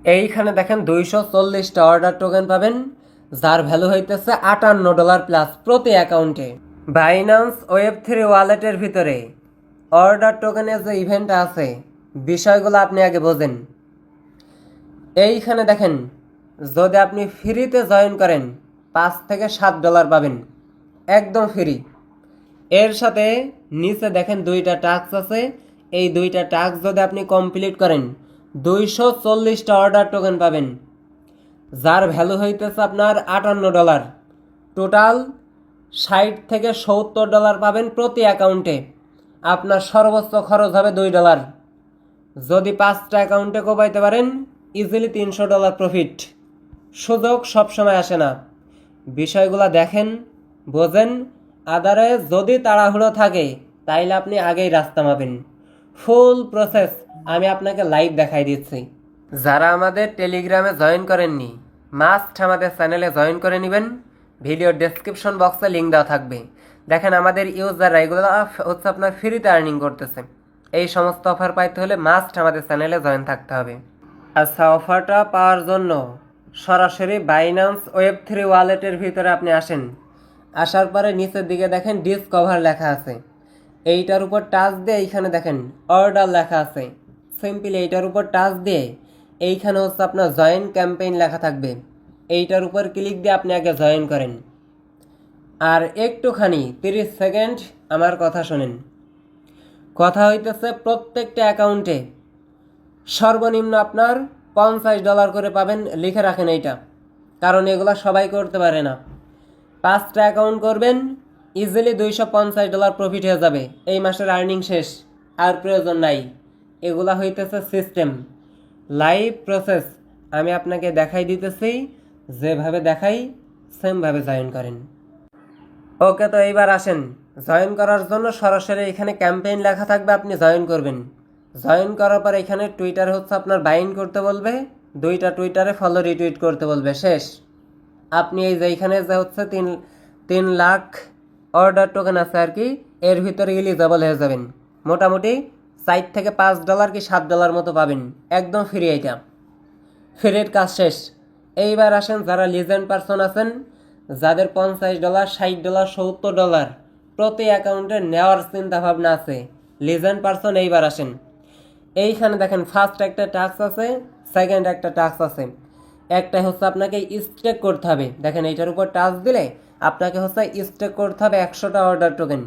এইখানে দেখেন দুইশো চল্লিশটা অর্ডার টোকেন পাবেন, যার ভ্যালু হইতেছে আটান্ন ডলার প্লাস প্রতি অ্যাকাউন্টে বাইন্যান্স ওয়েব থ্রি ওয়ালেটের ভিতরে অর্ডার টোকেনের যে ইভেন্ট আছে, বিষয়গুলো আপনি আগে বোঝেন। এইখানে দেখেন, যদি আপনি ফ্রিতে জয়েন করেন, পাঁচ থেকে সাত ডলার পাবেন, একদম ফ্রি এর সাথে নিচে দেখেন দুইটা টাস্ক আছে, এই দুইটা টাস্ক যদি আপনি কমপ্লিট করেন দুইশো চল্লিশটা অর্ডার টোকেন পাবেন। যার ভ্যালু হইতেছে আপনার আটান্ন ডলার টোটাল ষাট থেকে সত্তর ডলার পাবেন প্রতি অ্যাকাউন্টে আপনার সর্বোচ্চ খরচ হবে দুই ডলার যদি পাঁচটা অ্যাকাউন্টে কোপাইতে পারেন ইজিলি তিনশো ডলার প্রফিট সুযোগ সবসময় আসে না। বিষয়গুলো দেখেন, বোঝেন। আদারে যদি তাড়াহুড়ো থাকে, তাইলে আপনি আগেই রাস্তা মাপেন। ফুল প্রসেস আমি আপনাকে লাইভ দেখাই দিচ্ছি। যারা আমাদের টেলিগ্রামে জয়েন করেননি মাস্ট আমাদের চ্যানেলে জয়েন করে নেবেন। ভিডিও ডেসক্রিপশন বক্সে লিঙ্ক দেওয়া থাকবে। দেখেন, আমাদের ইউজাররা এগুলো হচ্ছে আপনার ফ্রিতে আর্নিং করতেছে। এই সমস্ত অফার পাইতে হলে মাস্ট আমাদের চ্যানেলে জয়েন থাকতে হবে। আচ্ছা অফারটা পাওয়ার জন্য সরাসরি বাইন্যান্স ওয়েব থ্রি ওয়ালেটের ভিতরে আপনি আসেন। আসার পরে নিচের দিকে দেখেন ডিসকভার লেখা আছে। এইটার উপর টাচ দিয়ে এইখানে দেখেন অর্ডার লেখা আছে। সিম্পলি এইটার উপর টাচ দিয়ে এইখানে হচ্ছে আপনার জয়েন ক্যাম্পেইন লেখা থাকবে। এইটার উপর ক্লিক দিয়ে আপনি আগে জয়েন করেন। আর একটুখানি তিরিশ সেকেন্ড আমার কথা শোনেন। কথা হইতেছে প্রত্যেকটা অ্যাকাউন্টে সর্বনিম্ন আপনার পঞ্চাশ ডলার করে পাবেন লিখে রাখেন এইটা। কারণ এগুলো সবাই করতে পারে না। পাঁচটা অ্যাকাউন্ট করবেন ইজিলি দুইশো পঞ্চাশ ডলার প্রফিট হয়ে যাবে। এই মাসের আর্নিং শেষ, আর প্রয়োজন নাই। এগুলা হইতেছে সিস্টেম লাইভ প্রসেস আমি আপনাকে দেখাই দিতেছি, যেভাবে দেখাই সেমভাবে জয়েন করেন। ওকে তো এইবার আসেন। জয়েন করার জন্য সরাসরি এখানে ক্যাম্পেইন লেখা থাকবে, আপনি জয়েন করবেন। জয়েন করার পর এখানে টুইটার হচ্ছে আপনার বাইন্ড করতে বলবে, দুইটা টুইটারে ফলো রিটুইট করতে বলবে, শেষ। আপনি এই যে এইখানে যে হচ্ছে তিন তিন লাখ অর্ডার টোকেন আছে আর কি, এর ভিতরে ইলিজেবল হয়ে যাবেন। মোটামুটি সাইট থেকে পাঁচ ডলার কি সাত ডলার মতো পাবেন? একদম ফ্রি এটা ফ্রির কাজ শেষ। এইবার আসেন যারা লিজেন্ড পারসন আছেন, যাদের পঞ্চাশ ডলার, ষাট ডলার, সত্তর ডলার প্রতি অ্যাকাউন্টে নেওয়ার চিন্তা ভাবনা আছে। লিজেন্ড পারসন এইবার আসেন। এইখানে দেখেন ফার্স্ট একটা টাস্ক আছে সেকেন্ড একটা টাস্ক আছে। একটা হচ্ছে আপনাকে স্টেক করতে হবে। দেখেন এইটার উপর টাচ দিলে আপনাকে হচ্ছে স্টেক করতে হবে একশোটা অর্ডার টোকেন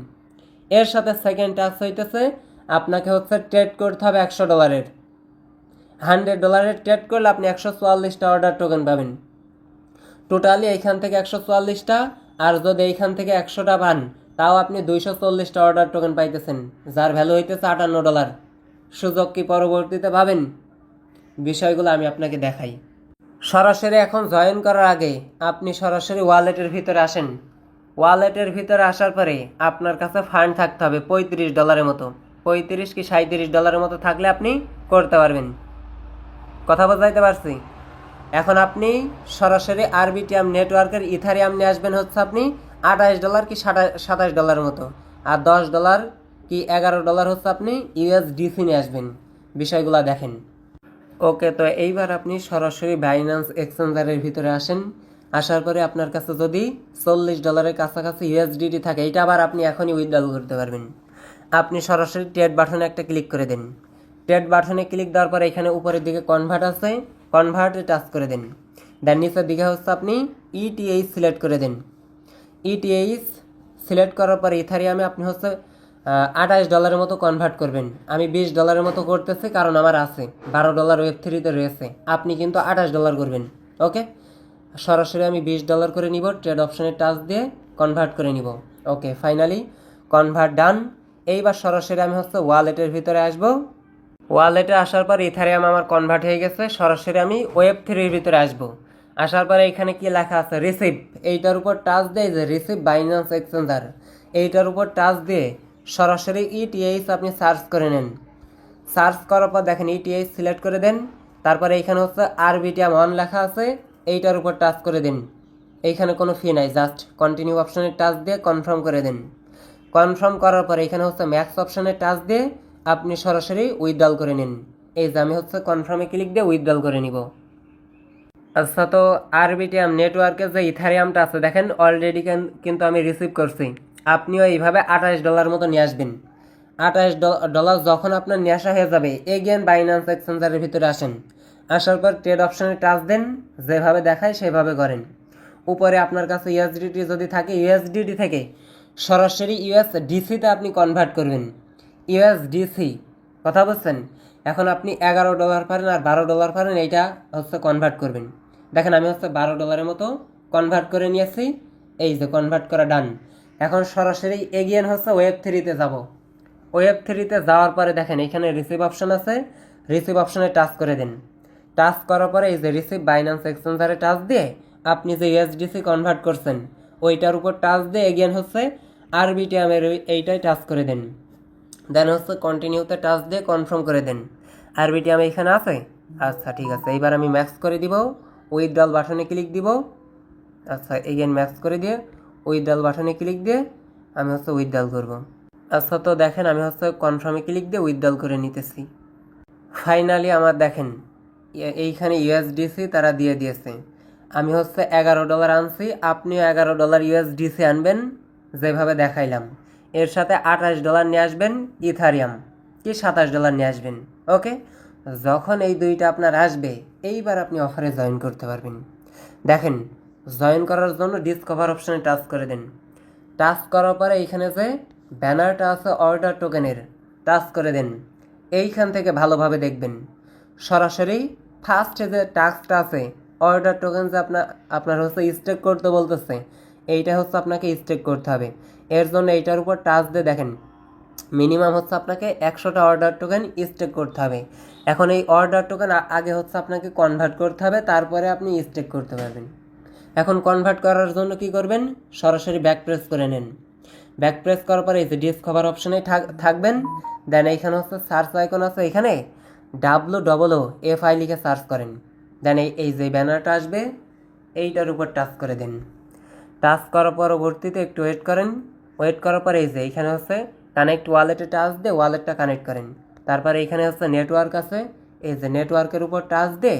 এর সাথে সেকেন্ড টাস্ক হইতেছে আপনাকে হচ্ছে ট্রেড করতে হবে একশো ডলারের হান্ড্রেড ডলারের ট্রেড করলে আপনি একশো চুয়াল্লিশটা অর্ডার টোকেন পাবেন। টোটালি এইখান থেকে একশো চুয়াল্লিশটা, আর যদি এইখান থেকে একশোটা পান, তাও আপনি দুইশো চল্লিশটা অর্ডার টোকেন পাইতেছেন, যার ভ্যালু হইতেছে আটান্ন ডলার সুযোগ কি পরবর্তীতে পাবেন? বিষয়গুলো আমি আপনাকে দেখাই। সরাসরি এখন জয়েন করার আগে আপনি সরাসরি ওয়ালেটের ভিতরে আসেন। ওয়ালেটের ভিতরে আসার পরে আপনার কাছে ফান্ড থাকতে হবে পঁয়ত্রিশ ডলারের মতো। পঁয়ত্রিশ কি সাঁত্রিশ ডলারের মতো থাকলে আপনি করতে পারবেন। কথা বোঝাইতে পারছি? এখন আপনি সরাসরি আরবিটিএম নেটওয়ার্কের ইথারিয়াম নিয়ে আসবেন হচ্ছে আপনি আঠাশ ডলার কি সাতাশ ডলারের মতো। আর দশ ডলার কি এগারো ডলার হচ্ছে আপনি ইউএসডিসি নিয়ে আসবেন। বিষয়গুলো দেখেন। ওকে, তো এইবার আপনি সরাসরি বাইন্যান্স এক্সচেঞ্জারের ভিতরে আসেন। আসার পরে আপনার কাছে যদি চল্লিশ ডলারের কাছাকাছি ইউএসডিটি থাকে এটা আবার আপনি এখনই উইথড্রল করতে পারবেন। আপনি সরাসরি ট্রেড বাটনে একটা ক্লিক করে দিন। ট্রেড বাটনে ক্লিক দেওয়ার পরে এখানে উপরের দিকে কনভার্ট আছে। কনভার্টে টাচ করে দিন। দেন নিচের দিকে হচ্ছে আপনি E ইটিএইচ সিলেক্ট করে দিন। ইটিএইচ সিলেক্ট করার পরে ইথারিয়ামে আপনি হচ্ছে আঠাশ ডলারের মতো কনভার্ট করবেন। আমি বিশ ডলারের মতো করতেছি কারণ আমার আছে। বারো ডলার ওয়েব থ্রিতে রয়েছে। আপনি কিন্তু আঠাশ ডলার করবেন। ওকে সরাসরি আমি বিশ ডলার করে নিব। ট্রেড অপশনে টাচ দিয়ে কনভার্ট করে নিব। ওকে ফাইনালি কনভার্ট ডান এইবার সরাসরি আমি হচ্ছে ওয়ালেটের ভিতরে আসব। ওয়ালেটে আসার পর ইথারিয়াম আমার কনভার্ট হয়ে গেছে, সরাসরি আমি ওয়েব থ্রির ভিতরে আসব। আসার পরে এখানে কি লেখা আছে? রিসিভ এইটার উপর টাচ দেয় যে রিসিভ বাইন্যান্স এক্সচেঞ্জার এইটার উপর টাচ দিয়ে সরাসরি ইটিএইচ আপনি সার্চ করে নেন। সার্চ করার পর দেখেন ইটিএইচ সিলেক্ট করে দেন, তারপরে এইখানে হচ্ছে আর আরবিটিএম অন লেখা আছে, এইটার উপর টাচ করে দিন। এইখানে কোনো ফি নাই জাস্ট কন্টিনিউ অপশনে টাচ দিয়ে কনফার্ম করে দেন। কনফার্ম করার পরে এখানে হচ্ছে ম্যাক্স অপশনে টাচ দিয়ে আপনি সরাসরি উইথড্রল করে নিন। এই যে আমি হচ্ছে কনফার্মে ক্লিক দিয়ে উইথড্রল করে নিব। আচ্ছা তো আরবিটিএম নেটওয়ার্কের যে ইথারিয়ামটা আছে, দেখেন অলরেডি কিন্তু আমি রিসিভ করছি। আপনিও এইভাবে আঠাশ ডলার মতো নিয়ে আসবেন। আঠাশ ডলার যখন আপনার নিয়ে আসা হয়ে যাবে এগেন বাইন্যান্স এক্সচেঞ্জারের ভিতরে আসেন। আসার পর ট্রেড অপশনে টাচ দেন, যেভাবে দেখায় সেভাবে করেন। উপরে আপনার কাছে ইউএসডিটি যদি থাকে ইউএসডিটি থেকে সরাসরি ইউএসডিসিতে আপনি কনভার্ট করবেন। ইউএস ইউএসডিসি কথা বলছেন? এখন আপনি এগারো ডলার পারেন আর বারো ডলার পারেন, এইটা হচ্ছে কনভার্ট করবেন। দেখেন আমি হচ্ছে বারো ডলারের মতো কনভার্ট করে নিয়েছি, এই যে কনভার্ট করা ডান এখন সরাসরি এগিয়ে হচ্ছে ওয়েব থ্রিতে যাব। ওয়েব থ্রিতে যাওয়ার পরে দেখেন, এখানে রিসিভ অপশন আছে রিসিভ অপশনে টাচ করে দিন। টাচ করার পরে এই যে রিসিভ বাইন্যান্স এক্সচেঞ্জারে টাচ দিয়ে আপনি যে ইউএসডিসি কনভার্ট করছেন ওইটার উপর টাচ দিয়ে এগিয়ে হচ্ছে আরবিটিএমের এইটাই টাচ করে দেন। দেন হচ্ছে কন্টিনিউতে টাচ দিয়ে কনফার্ম করে দেন। আরবিটিএম এখানে আছে? আচ্ছা ঠিক আছে। এইবার আমি ম্যাক্স করে দিব উইথড্রল বাটনে ক্লিক দিব। আচ্ছা এগেন ম্যাক্স করে দিয়ে উইথড্রল বাটনে ক্লিক দিয়ে আমি হচ্ছে উইথড্রল করব। আচ্ছা তো দেখেন আমি হচ্ছে কনফার্মে ক্লিক দিয়ে উইথড্রল করে নিতেছি। ফাইনালি আমার দেখেন এইখানে ইউএসডিসি তারা দিয়ে দিয়েছে। আমি হচ্ছে এগারো ডলার আনছি, আপনিও এগারো ডলার ইউএসডিসি আনবেন, যেভাবে দেখাইলাম। এর সাথে আঠাশ ডলার নিয়ে আসবেন, ইথারিয়াম, কি সাতাশ ডলার নিয়ে আসবেন, ওকে? যখন এই দুইটা আপনার আসবে, এইবার আপনি অফারে জয়েন করতে পারবেন। দেখেন জয়েন করার জন্য ডিসকভার অপশানে টাচ করে দেন। টাচ করার পরে এইখানে যে ব্যানারটা আছে অর্ডার টোকেনের টাচ করে দেন। এইখান থেকে ভালোভাবে দেখবেন। সরাসরি ফার্স্টে যে টাস্কটা আছে অর্ডার টোকেন যে আপনার আপনার হচ্ছে স্টেক করতে বলতেছে। এইটা হচ্ছে আপনাকে স্টেক করতে হবে। এর জন্য এইটার উপর টাচ দিয়ে দেখেন। মিনিমাম হচ্ছে আপনাকে একশোটা অর্ডার টোকেন স্টেক করতে হবে। এখন এই অর্ডার টোকেন আগে হচ্ছে আপনাকে কনভার্ট করতে হবে, তারপরে আপনি স্টেক করতে পারবেন। এখন কনভার্ট করার জন্য কি করবেন? সরাসরি ব্যাক প্রেস করে নেন। ব্যাক প্রেস করার পরে এই যে ডিসকভার অপশনে থাকবেন। দেন এইখানে হচ্ছে সার্চ আইকন আছে এখানে। W double O F I লিখে সার্চ করেন। দেন এই যে ব্যানারটা আসবে, এইটার উপর টাচ করে দেন। টাচ করার পরবর্তীতে একটু ওয়েট করেন। ওয়েট করার পরে এই যে এইখানে হচ্ছে কানেক্ট ওয়ালেটে টাচ দিয়ে ওয়ালেটটা কানেক্ট করেন। তারপরে এইখানে হচ্ছে নেটওয়ার্ক আছে। এই যে নেটওয়ার্কের উপর টাচ দিয়ে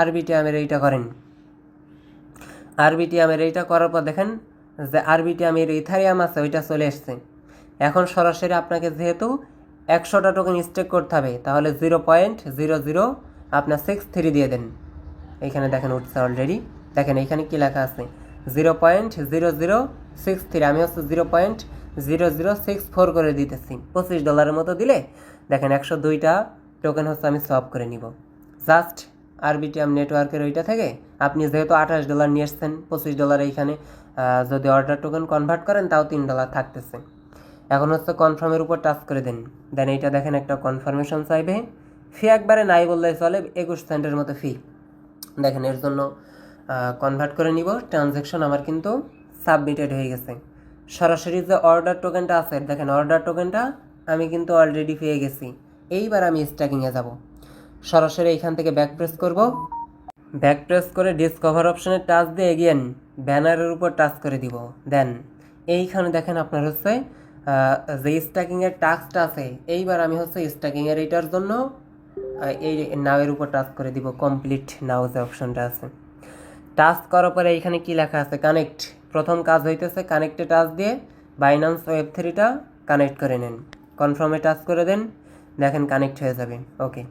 আরবিটিএমের এইটা করেন। আরবিটিএমের এইটা করার পর দেখেন যে আরবিটিএমের ইথারিয়াম আছে, ওইটা চলে এসছে। এখন সরাসরি আপনাকে যেহেতু একশোটা টোকেন স্টেক করতে হবে, তাহলে জিরো পয়েন্ট জিরো জিরো আপনার সিক্স থ্রি দিয়ে দেন। এইখানে দেখেন উঠছে অলরেডি দেখেন এইখানে কি লেখা আছে? Zero point zero zero six three আমি হচ্ছে zero point zero zero six four করে দিতেছি। পঁচিশ ডলারের মতো দিলে, দেখেন একশো দুইটা টোকেন হচ্ছে আমি সলভ করে নিব। জাস্ট আরবিটিএম নেটওয়ার্কের ওইটা থেকে আপনি যেহেতু আঠাশ ডলার নিয়ে এসছেন, পঁচিশ ডলার এইখানে যদি অর্ডার টোকেন কনভার্ট করেন, তাও তিন ডলার থাকতেছে। এখন হচ্ছে কনফার্মের উপর টাচ করে দেন। দেন এইটা দেখেন একটা কনফার্মেশন চাইবে। ফি একবারে নাই বললে চলে, একুশ সেন্টের মতো ফি দেখেন, এর জন্য কনভার্ট করে নিব। ট্রানজ্যাকশন আমার কিন্তু সাবমিটেড হয়ে গেছে। সরাসরি যে অর্ডার টোকেনটা আছে, দেখেন অর্ডার টোকেনটা আমি কিন্তু অলরেডি পেয়ে গেছি। এইবার আমি স্ট্যাকিংয়ে যাব। সরাসরি এইখান থেকে ব্যাক প্রেস করব। ব্যাক প্রেস করে ডিসকভার অপশনে টাচ দিয়ে এগিয়ে ব্যানারের উপর টাচ করে দিব। দেন এইখানে দেখেন আপনার হচ্ছে যে স্ট্যাকিংয়ের টাস্কটা আছে, এইবার আমি হচ্ছে স্ট্যাকিংয়ের এইটার জন্য এই নাওয়ের উপর টাচ করে দিব কমপ্লিট নাও যে অপশনটা আছে। টাচ করার পরে এইখানে কি লেখা আছে? কানেক্ট প্রথম কাজ হইতেছে কানেক্টে টাচ দিয়ে বাইন্যান্স ওয়েব থ্রিটা কানেক্ট করে নেন। কনফার্মে টাচ করে দেন, দেখেন কানেক্ট হয়ে যাবে। ওকে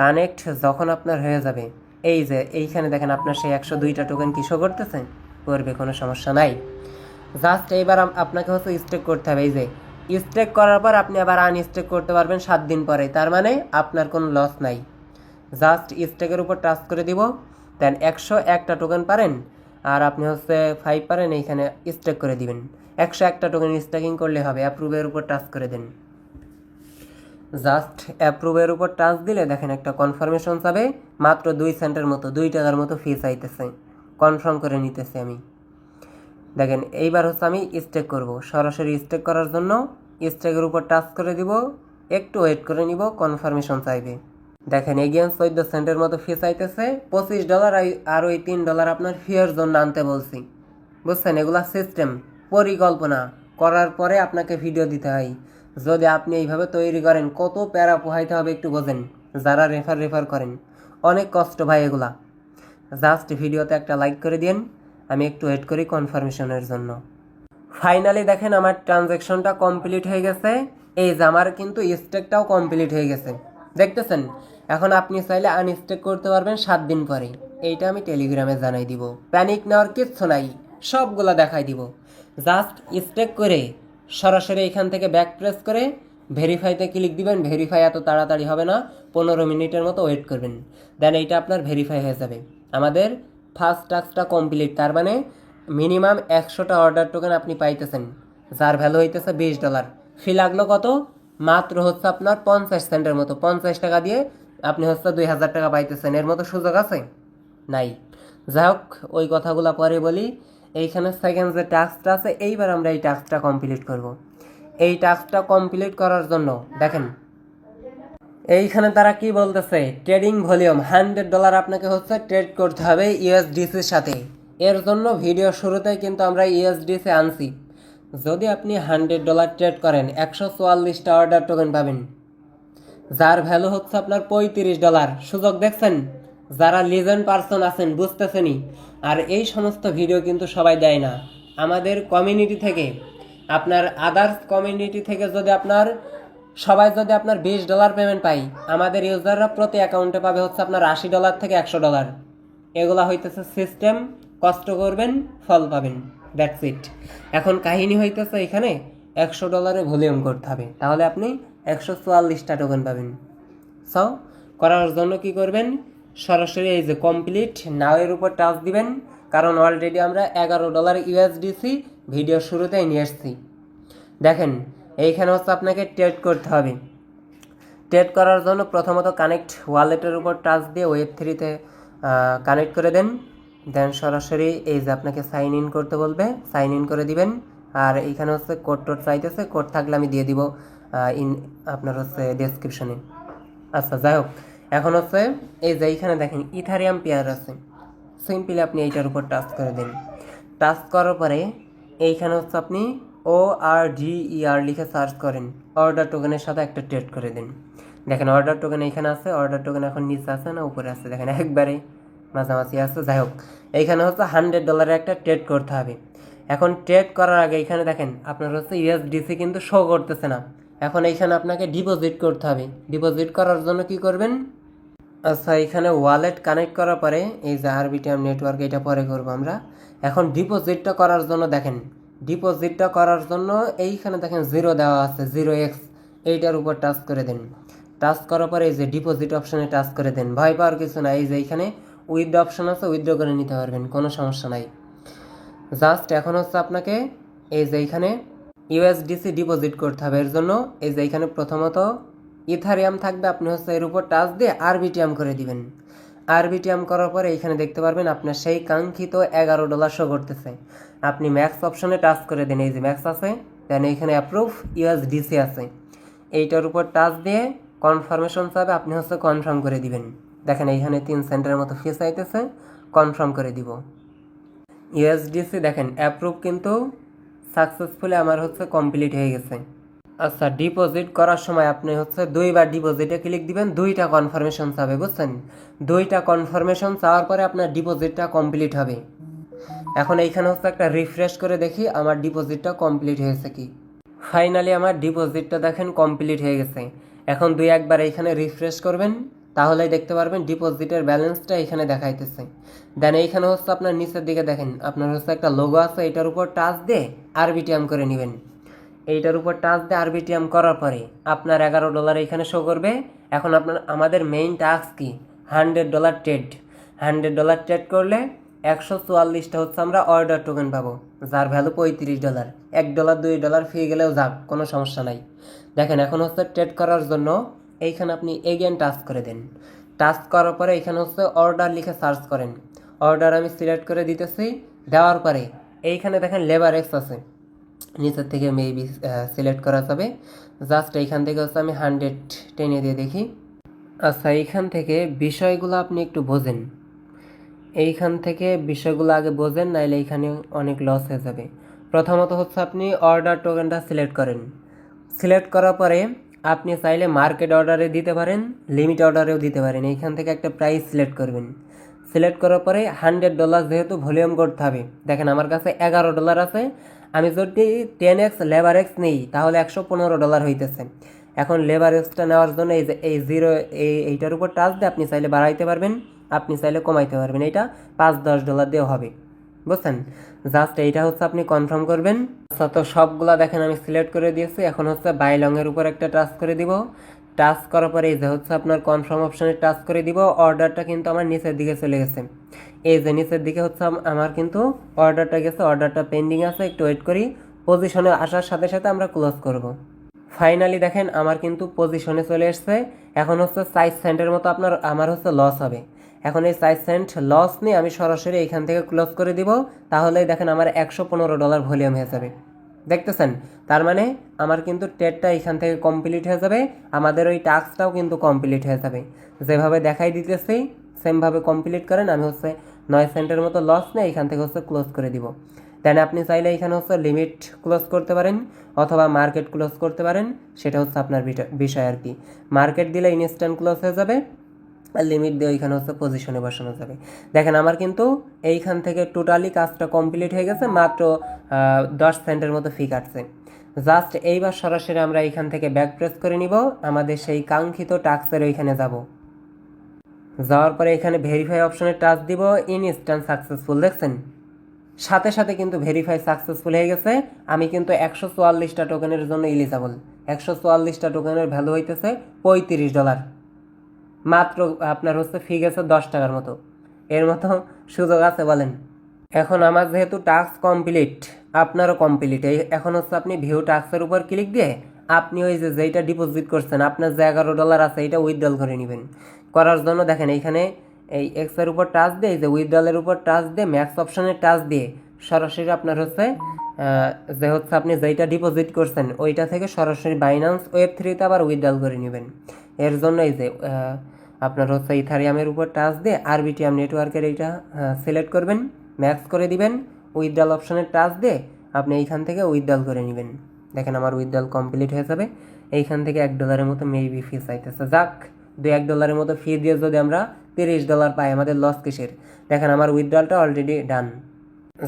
কানেক্ট যখন আপনার হয়ে যাবে, এই যে এইখানে দেখেন আপনার সেই একশো দুইটা টোকেন কি শো করতেছে? করবে, কোনো সমস্যা নাই। জাস্ট এইবার আপনাকে হচ্ছে স্টেক করতে হবে, এই যে স্টেক করার পর আপনি আবার আনস্টেক করতে পারবেন সাত দিন পরে। তার মানে আপনার কোনো লস নাই। জাস্ট স্টেকের উপর টাচ করে দিব। দেন একশো একটা টোকেন পারেন। আর আপনি হচ্ছে ফাইভ পারেন, এইখানে স্টেক করে দিবেন। একশো একটা টোকেন স্টেকিং করলে হবে। অ্যাপ্রুভের উপর টাচ করে দেন। জাস্ট অ্যাপ্রুভের উপর টাচ দিলে দেখেন একটা কনফার্মেশন যাবে। মাত্র দুই সেন্টের মতো, দুই টাকার মতো ফি চাইতেছে কনফার্ম করে নিতেছি আমি। দেখেন, এইবার হচ্ছে আমি স্টেক করব। সরাসরি স্টেক করার জন্য স্টেকের উপর টাচ করে দিব, একটু ওয়েট করে নিব কনফার্মেশন চাইবে। দেখেন এগেন চোদ্দ সেন্টের মতো ফি চাইতেছে, পঁচিশ ডলার আর ওই তিন ডলার আপনার ফিয়ের জন্য আনতে বলছি। বুঝছেন? এগুলা সিস্টেম পরিকল্পনা। করার পরে আপনাকে ভিডিও দিতে হয়। যদি আপনি এইভাবে তৈরি করেন, কত প্যারা পোহাইতে হবে একটু বোঝেন, যারা রেফার রেফার করেন। অনেক কষ্ট ভাই এগুলা। জাস্ট ভিডিওতে একটা লাইক করে দিন আমি একটু ওয়েট করি কনফার্মেশনের জন্য। ফাইনালি দেখেন আমার ট্রানজ্যাকশনটা কমপ্লিট হয়ে গেছে। এই যে আমার কিন্তু স্টেকটাও কমপ্লিট হয়ে গেছে। দেখতেছেন? এখন আপনি চাইলে আনস্টেক করতে পারবেন সাত দিন পরে। এইটা আমি টেলিগ্রামে জানাই দিব। প্যানিক নেওয়ার কিচ্ছু নাই। সবগুলা দেখাই দিব। জাস্ট স্টেক করে সরাসরি এখান থেকে ব্যাক প্রেস করে ভেরিফাইতে ক্লিক দিবেন। ভেরিফাই এত তাড়াতাড়ি হবে না। পনেরো মিনিটের মতো ওয়েট করবেন। দেন এইটা আপনার ভেরিফাই হয়ে যাবে। আমাদের ফার্স্ট টাস্কটা কমপ্লিট, তার মানে মিনিমাম একশোটা অর্ডার টোকেন আপনি পাইতেছেন, যার ভ্যালু হইতেছে বিশ ডলার ফি লাগল কত? মাত্র হচ্ছে আপনার পঞ্চাশ সেন্টের মতো, পঞ্চাশ টাকা দিয়ে আপনি হচ্ছে দুই হাজার টাকা পাইতেছেন, এর মতো সুযোগ আছে? নাই। যাই হোক, ওই কথাগুলো পরে বলি, এইখানে সেকেন্ড যে টাস্কটা আছে, এইবার আমরা এই টাস্কটা কমপ্লিট করব। এই টাস্কটা কমপ্লিট করার জন্য, দেখেন এইখানে তারা কি বলতেছে? ট্রেডিং ভলিউম, হান্ড্রেড ডলার আপনাকে হচ্ছে ট্রেড করতে হবে ইউএসডিসির সাথে। এর জন্য ভিডিও শুরুতে কিন্তু আমরা ইউএসডিসি আনছি। যদি আপনি হান্ড্রেড ডলার ট্রেড করেন, একশো চুয়াল্লিশটা অর্ডার টোকেন পাবেন। যার ভ্যালু হচ্ছে আপনার পঁয়ত্রিশ ডলার। সুযোগ দেখছেন? যারা লিজেন্ড পারসন আছেন, বুঝতেছেনই। আর এই সমস্ত ভিডিও কিন্তু সবাই দেয় না। আমাদের কমিউনিটি থেকে, আপনার আদার্স কমিউনিটি থেকে যদি আপনার সবাই যদি আপনার বিশ ডলার পেমেন্ট পাই আমাদের ইউজাররা প্রতি অ্যাকাউন্টে পাবে হচ্ছে আপনার আশি ডলার থেকে একশো ডলার এগুলা হইতেছে সিস্টেম কষ্ট করবেন, ফল পাবেন। দ্যাটস ইট এখন কাহিনী হইতেছে এখানে একশো ডলারে ভলিউম করতে হবে। তাহলে আপনি একশো চুয়াল্লিশটা টোকেন পাবেন। সো করার জন্য কি করবেন? সরাসরি এই যে কমপ্লিট নাওয়ের উপর টাচ দিবেন। কারণ অলরেডি আমরা এগারো ডলার ইউএসডিসি ভিডিও শুরুতেই নিয়ে এসেছি। দেখেন এইখানে হচ্ছে আপনাকে ট্রেড করতে হবে। ট্রেড করার জন্য প্রথমত কানেক্ট ওয়ালেটের উপর টাচ দিয়ে ওয়েব থ্রিতে কানেক্ট করে দেন। দেন সরাসরি এই যে আপনাকে সাইন ইন করতে বলবে সাইন ইন করে দিবেন। আর এইখানে হচ্ছে কোড টোড চাইতেছে কোড থাকলে আমি দিয়ে দিব ইন আপনার হচ্ছে ডেসক্রিপশনে আচ্ছা যাই হোক। এখন হচ্ছে এই যে এইখানে দেখেন ইথারিয়াম পেয়ার আছে। সিম্পলি আপনি এইটার উপর টাচ করে দিন। টাচ করার পরে এইখানে হচ্ছে আপনি ও আর জি ই আর লিখে সার্চ করেন অর্ডার টোকেনের সাথে একটা ট্রেড করে দিন। দেখেন অর্ডার টোকেন এইখানে আছে অর্ডার টোকেন এখন নিচে আছে না উপরে আছে? দেখেন একবারে মাঝামাঝি আছে। যাই হোক, এইখানে হচ্ছে হান্ড্রেড ডলারের একটা ট্রেড করতে হবে। এখন ট্রেড করার আগে এখানে দেখেন, আপনার হচ্ছে ইউএসডিসি কিন্তু শো করতেছে না। এখন এইখানে আপনাকে ডিপোজিট করতে হবে। ডিপোজিট করার জন্য কি করবেন? আচ্ছা এখানে ওয়ালেট কানেক্ট করার পরে, এই যে আরবিটিএম নেটওয়ার্ক এটা পরে করব আমরা। এখন ডিপোজিটটা করার জন্য দেখেন ডিপোজিটটা করার জন্য এইখানে দেখেন জিরো দেওয়া আছে, জিরো এক্স, এইটার উপর টাচ করে দেন। টাচ করার পরে এই যে ডিপোজিট অপশানে টাচ করে দেন। ভয় পাওয়ার কিছু নাই, এই যে এইখানে উইথড্র অপশান আছে, উইথড্র করে নিতে পারবেন, কোনো সমস্যা নাই। জাস্ট এখন হচ্ছে আপনাকে এই যে এইখানে ইউএসডিসি ডিপোজিট করতে হবে। এর জন্য এই যে এইখানে প্রথমত ইথারিয়াম থাকবে, আপনি হচ্ছে এর উপর টাচ দিয়ে আরবিটিএম করে দিবেন। আরবিটিএম করার পরে এইখানে দেখতে পারবেন আপনার সেই কাঙ্ক্ষিত এগারো ডলার শো করতেছে। আপনি ম্যাক্স অপশনে টাচ করে দিন, এই যে ম্যাক্স আছে দেন এইখানে অ্যাপ্রুভ ইউএসডিসি আছে। এইটার উপর টাচ দিয়ে কনফার্মেশন চাবে আপনি হচ্ছে কনফার্ম করে দিবেন। দেখেন এইখানে তিন সেন্টের মতো ফিস আইতেছে কনফার্ম করে দিব। ইউএসডিসি দেখেন অ্যাপ্রুভ কিন্তু সাকসেসফুলি আমার হচ্ছে কমপ্লিট হয়ে গেছে। আচ্ছা ডিপোজিট করার সময় আপনি হচ্ছে দুইবার ডিপোজিটে ক্লিক দিবেন, দুইটা কনফার্মেশন চাবে, বুঝছেন? দুইটা কনফার্মেশন চাওয়ার পরে আপনার ডিপোজিটটা কমপ্লিট হবে। এখন এইখানে হচ্ছে একটা রিফ্রেশ করে দেখি আমার ডিপোজিটটা কমপ্লিট হয়েছে কি। ফাইনালি আমার ডিপোজিটটা দেখেন কমপ্লিট হয়ে গেছে। এখন দুই একবার এইখানে রিফ্রেশ করবেন, তাহলেই দেখতে পারবেন ডিপোজিটের ব্যালেন্সটা এখানে দেখাইতেছে। দেন এইখানে হচ্ছে আপনার নিচের দিকে দেখেন, আপনার হচ্ছে একটা লোগো আছে, এটার উপর টাচ দিয়ে আরবিটিএম করে নেবেন। এইটার উপর টাচ দিয়ে আরবিটিএম করার পরে আপনার এগারো ডলার এখানে শো করবে। এখন আপনার, আমাদের মেইন টাস্ক কি? Hundred dollar trade hundred dollar trade করলে একশো চুয়াল্লিশটা হচ্ছে আমরা অর্ডার টোকেন পাবো, যার ভ্যালু পঁয়ত্রিশ ডলার এক ডলার দুই ডলার ফি গেলেও যাক, কোনো সমস্যা নাই। দেখেন, এখন হচ্ছে ট্রেড করার জন্য এইখানে আপনি এগেন টাচ করে দেন। টাচ করার পরে এখানে হচ্ছে অর্ডার লিখে সার্চ করেন। অর্ডার আমি সিলেক্ট করে দিতেছি, দেওয়ার পরে এইখানে দেখেন লেবার এক্স আছে। নিচের থেকে মেবি সিলেক্ট করা যাবে। জাস্ট এইখান থেকে হচ্ছে আমি হান্ড্রেড টেনে দিয়ে দেখি। আচ্ছা এইখান থেকে বিষয়গুলো আপনি একটু বোঝেন। এইখান থেকে বিষয়গুলো আগে বোঝেন, নাইলে এইখানে অনেক লস হয়ে যাবে। প্রথমত হচ্ছে আপনি অর্ডার টোকেনটা সিলেক্ট করেন। সিলেক্ট করার পরে আপনি চাইলে মার্কেট অর্ডারে দিতে পারেন লিমিট অর্ডারেও দিতে পারেন। এইখান থেকে একটা প্রাইস সিলেক্ট করবেন। সিলেক্ট করার পরে হান্ড্রেড ডলার যেহেতু ভলিউম করতে হবে। দেখেন আমার কাছে এগারো ডলার আছে আমি যদি টেন এক্স লেবার এক্স নিই, তাহলে একশো পনেরো ডলার হইতেছে। এখন লেবার এক্সটা নেওয়ার জন্য এই যে, এই জিরো এই, এইটার উপর টাচ দিয়ে আপনি চাইলে বাড়াইতে পারবেন, আপনি চাইলে কমাইতে পারবেন। এটা পাঁচ দশ ডলার দিয়েও হবে। বুঝছেন? জাস্ট এইটা হচ্ছে আপনি কনফার্ম করবেন। আচ্ছা তো সবগুলা দেখেন আমি সিলেক্ট করে দিয়েছি। এখন হচ্ছে বাই লংয়ের উপর একটা টাচ করে দিব। টাচ করার পরে এই যে হচ্ছে আপনার কনফার্ম অপশানে টাচ করে দিব। অর্ডারটা কিন্তু আমার নিচের দিকে চলে গেছে। এই যে দিকে হচ্ছে আমার কিন্তু অর্ডারটা গেছে অর্ডারটা পেন্ডিং আছে, একটু ওয়েট করি। পজিশনে আসার সাথে সাথে আমরা ক্লোজ করব। ফাইনালি দেখেন, আমার কিন্তু পজিশনে চলে এসছে। এখন হচ্ছে সাইজ সেন্টের মতো আপনার, আমার হচ্ছে লস হবে। এখন এই সাইজ সেন্ট লস নিয়ে আমি সরাসরি এইখান থেকে ক্লোজ করে দিব। তাহলে দেখেন আমার একশো পনেরো ডলার ভলিউম হয়ে যাবে। দেখতেছেন? তার মানে আমার কিন্তু টেটটা এখান থেকে কমপ্লিট হয়ে যাবে। আমাদের ওই টাস্কটাও কিন্তু কমপ্লিট হয়ে যাবে। যেভাবে দেখাই দিতেছি সেমভাবে কমপ্লিট করেন, আমি হচ্ছে নয় সেন্টের মতো লস নেই এখান থেকে হচ্ছে ক্লোজ করে দিব। দেন আপনি চাইলে এখানে হচ্ছে লিমিট ক্লোজ করতে পারেন অথবা মার্কেট ক্লোজ করতে পারেন, সেটা হচ্ছে আপনার বিষয় আর কি। মার্কেট দিলে ইনস্ট্যান্ট ক্লোজ হয়ে যাবে, আর লিমিট দিয়ে ওইখানে হচ্ছে পজিশনে বসানো যাবে। দেখেন আমার কিন্তু এইখান থেকে টোটালি কাজটা কমপ্লিট হয়ে গেছে, মাত্র দশ সেন্টের মতো ফি কাটছে। জাস্ট এইবার সরাসরি আমরা এইখান থেকে ব্যাক প্রেস করে নিব, আমাদের সেই কাঙ্ক্ষিত টাস্কের ওইখানে যাব। যাওয়ার পরে এখানে ভেরিফাই অপশনে টাচ দিব ইনস্ট্যান্ট সাকসেসফুল দেখছেন? সাথে সাথে কিন্তু ভেরিফাই সাকসেসফুল হয়ে গেছে। আমি কিন্তু একশো চুয়াল্লিশটা টোকেনের জন্য ইলিজাবল একশো চুয়াল্লিশটা টোকেনের ভ্যালু হইতেছে পঁয়ত্রিশ ডলার। মাত্র আপনার হচ্ছে ফি গেছে দশ টাকার মতো। এর মতো সুযোগ আছে বলেন। এখন আমার যেহেতু টাস্ক কমপ্লিট আপনারও কমপ্লিট এই এখন হচ্ছে আপনি ভিউ টাস্কের উপর ক্লিক দিয়ে আপনি ওই যে যেইটা ডিপোজিট করছেন, আপনার যে এগারো ডলার আছে এটা উইথড্রল করে নেবেন। করার জন্য দেখেন এইখানে এই এক্সের উপর টাচ দিয়ে, এই যে উইথড্রলের উপর টাচ দিয়ে ম্যাক্স অপশনে টাচ দিয়ে, সরাসরি আপনার হচ্ছে যে হচ্ছে আপনি যেইটা ডিপোজিট করছেন, ওইটা থেকে সরাসরি বাইন্যান্স ওয়েব থ্রিতে আবার উইথড্রল করে নেবেন। এর জন্য এই যে আপনার হচ্ছে ইথারিয়ামের উপর টাচ দিয়ে আর আরবিটিএম নেটওয়ার্কের এইটা সিলেক্ট করবেন ম্যাক্স করে দিবেন উইথড্রল অপশনের টাচ দিয়ে আপনি এইখান থেকে উইথড্রল করে নেবেন। দেখেন আমার উইথড্রল কমপ্লিট হয়ে যাবে। এইখান থেকে এক ডলারের মতো মেবি ফি চাইতেছে যাক দু এক ডলারের মতো ফি দিয়ে যদি আমরা তিরিশ ডলার পাই আমাদের লস কিসের? দেখেন, আমার উইথড্রলটা অলরেডি ডান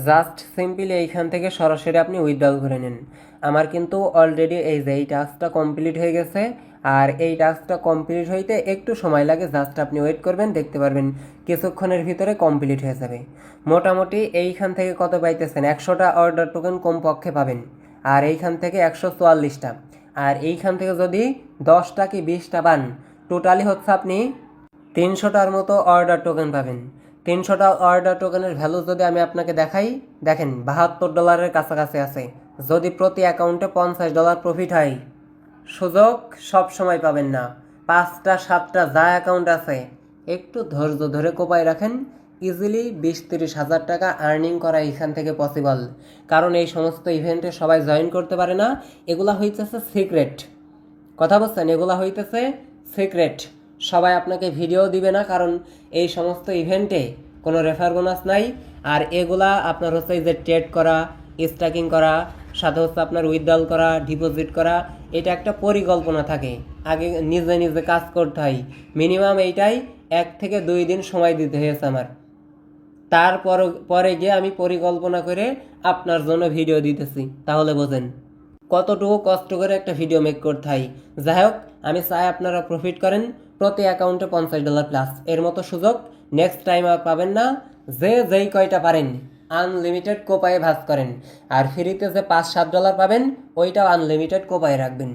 জাস্ট সিম্পলি এইখান থেকে সরাসরি আপনি উইথড্রল করে নিন। আমার কিন্তু অলরেডি এই যে এই টাস্কটা কমপ্লিট হয়ে গেছে, আর এই টাস্কটা কমপ্লিট হইতে একটু সময় লাগে জাস্ট আপনি ওয়েট করবেন, দেখতে পারবেন কিছুক্ষণের ভিতরে কমপ্লিট হয়ে যাবে। মোটামুটি এইখান থেকে কত পাইতেছেন? একশোটা অর্ডার টোকেন কমপক্ষে পাবেন, আর এইখান থেকে একশো চুয়াল্লিশটা। আর এইখান থেকে যদি দশটা কি বিশটা পান টোটালি হচ্ছে আপনি তিনশোটার মতো অর্ডার টোকেন পাবেন। তিনশোটা অর্ডার টোকেনের ভ্যালু যদি আমি আপনাকে দেখাই, দেখেন বাহাত্তর ডলারের কাছাকাছি আছে। যদি প্রতি অ্যাকাউন্টে পঞ্চাশ ডলার প্রফিট হয়, সুযোগ সব সময় পাবেন না। পাঁচটা, সাতটা যা অ্যাকাউন্ট আছে, একটু ধৈর্য ধরে কোপায় রাখেন। ইজিলি বিশ, তিরিশ হাজার টাকা আর্নিং করা এখান থেকে পসিবল কারণ এই সমস্ত ইভেন্টে সবাই জয়েন করতে পারে না। এগুলা হইতেছে সিক্রেট কথা বলছেন? এগুলা হইতেছে সিক্রেট। সবাই আপনাকে ভিডিও দিবে না, কারণ এই সমস্ত ইভেন্টে কোনো রেফার বোনাস নাই। আর এগুলা আপনার হচ্ছে যে ট্রেড করা, স্ট্যাকিং করা, সাথে হচ্ছে আপনার উইথড্রল করা, ডিপোজিট করা, এটা একটা পরিকল্পনা থাকে। আগে নিজে নিজে কাজ করতে হয়। মিনিমাম এইটাই এক থেকে দুই দিন সময় দিতে হয়েছে আমার। তারপর পরে গিয়ে আমি পরিকল্পনা করে আপনার জন্য ভিডিও দিতেছি। তাহলে বোঝেন, কতটুকু কষ্ট করে একটা ভিডিও মেক করতে হয়। যাই হোক আমি চাই আপনারা প্রফিট করেন প্রতি অ্যাকাউন্টে পঞ্চাশ ডলার প্লাস এর মতো সুযোগ নেক্সট টাইম আর পাবেন না। যে যেই কয়টা পারেন আনলিমিটেড কোপায়ে ভাজ করেন। আর ফ্রিতে যে পাঁচ সাত ডলার পাবেন, ওইটাও আনলিমিটেড কোপায়ে রাখবেন।